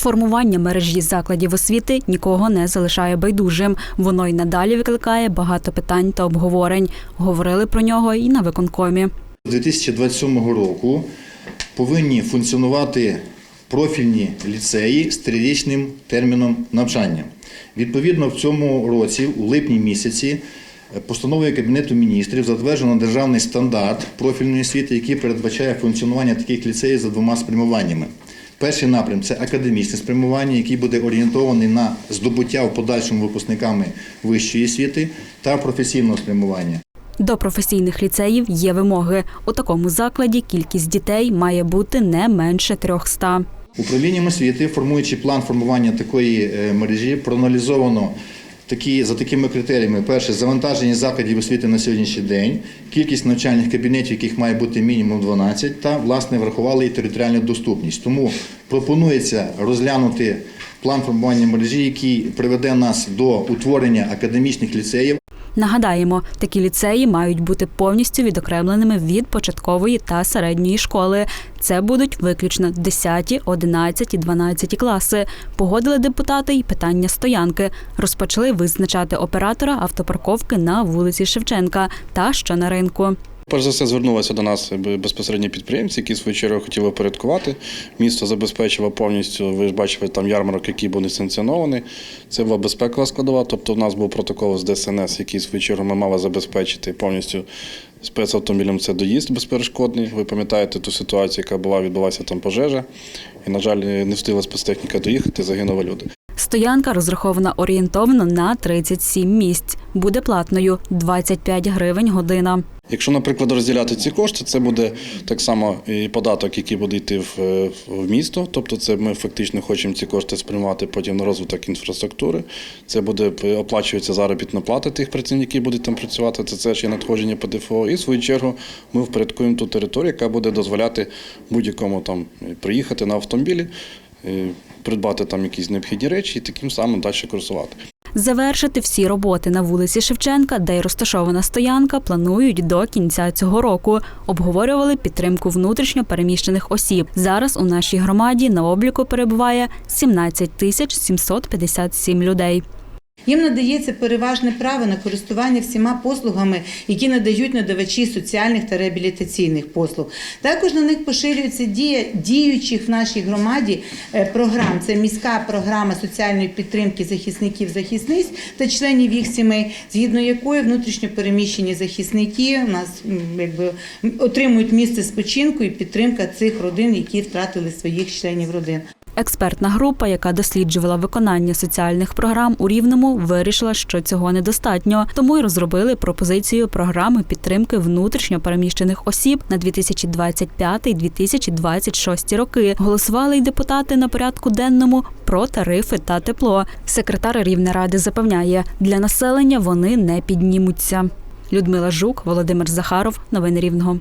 Формування мережі закладів освіти нікого не залишає байдужим. Воно й надалі викликає багато питань та обговорень. Говорили про нього і на виконкомі. З 2027 року повинні функціонувати профільні ліцеї з трирічним терміном навчання. Відповідно, в цьому році, у липні місяці, постановою Кабінету міністрів затверджено державний стандарт профільної освіти, який передбачає функціонування таких ліцеїв за двома спрямуваннями. Перший напрям це академічне спрямування, який буде орієнтований на здобуття в подальшому випускниками вищої освіти та професійного спрямування. До професійних ліцеїв є вимоги. У такому закладі кількість дітей має бути не менше 300. Управлінням освіти, формуючи план формування такої е, мережі, проаналізовано такі, за такими критеріями: перше завантаження закладів освіти на сьогоднішній день, кількість навчальних кабінетів, яких має бути мінімум 12, та власне врахували і територіальну доступність. Тому пропонується розглянути план формування мережі, який приведе нас до утворення академічних ліцеїв. Нагадаємо, такі ліцеї мають бути повністю відокремленими від початкової та середньої школи. Це будуть виключно 10, 11 і 12 класи. Погодили депутати й питання стоянки. Розпочали визначати оператора автопарковки на вулиці Шевченка та що на ринку. Перш за все звернулися до нас безпосередньо підприємці, які свою чергу хотіли опорядкувати. Місто забезпечило повністю. Ви ж бачили там ярмарок, який був несанкціонований. Це була безпекова складова. Тобто, в нас був протокол з ДСНС, який свою чергу ми мали забезпечити повністю спецавтомобілем. Це доїзд безперешкодний. Ви пам'ятаєте ту ситуацію, яка була відбулася там пожежа, і на жаль, не встигла спецтехніка доїхати. Загинули люди. Стоянка розрахована орієнтовно на 37 місць. Буде платною 25 гривень година. Якщо, наприклад, розділяти ці кошти, це буде так само і податок, який буде йти в, в місто. Тобто, це ми фактично хочемо ці кошти спрямувати потім на розвиток інфраструктури. Це буде оплачується заробітна плата тих працівників, які будуть там працювати. Це теж є надходження ПДФО. І в свою чергу ми впорядкуємо ту територію, яка буде дозволяти будь-якому там приїхати на автомобілі, придбати там якісь необхідні речі і таким самим далі курсувати. Завершити всі роботи на вулиці Шевченка, де й розташована стоянка, планують до кінця цього року. Обговорювали підтримку внутрішньо переміщених осіб. Зараз у нашій громаді на обліку перебуває 17 тисяч 757 людей. Їм надається переважне право на користування всіма послугами, які надають надавачі соціальних та реабілітаційних послуг. Також на них поширюється дія діючих в нашій громаді е, програм. Це міська програма соціальної підтримки захисників захисниць та членів їх сімей, згідно якої внутрішньо переміщені захисники у нас якби отримують місце спочинку і підтримка цих родин, які втратили своїх членів родин. Експертна група, яка досліджувала виконання соціальних програм у Рівному, вирішила, що цього недостатньо, тому й розробили пропозицію програми підтримки внутрішньо переміщених осіб на 2025-2026 роки. Голосували й депутати на порядку денному про тарифи та тепло. Секретар Рівнеради запевняє, для населення вони не піднімуться. Людмила Жук, Володимир Захаров, новини Рівного.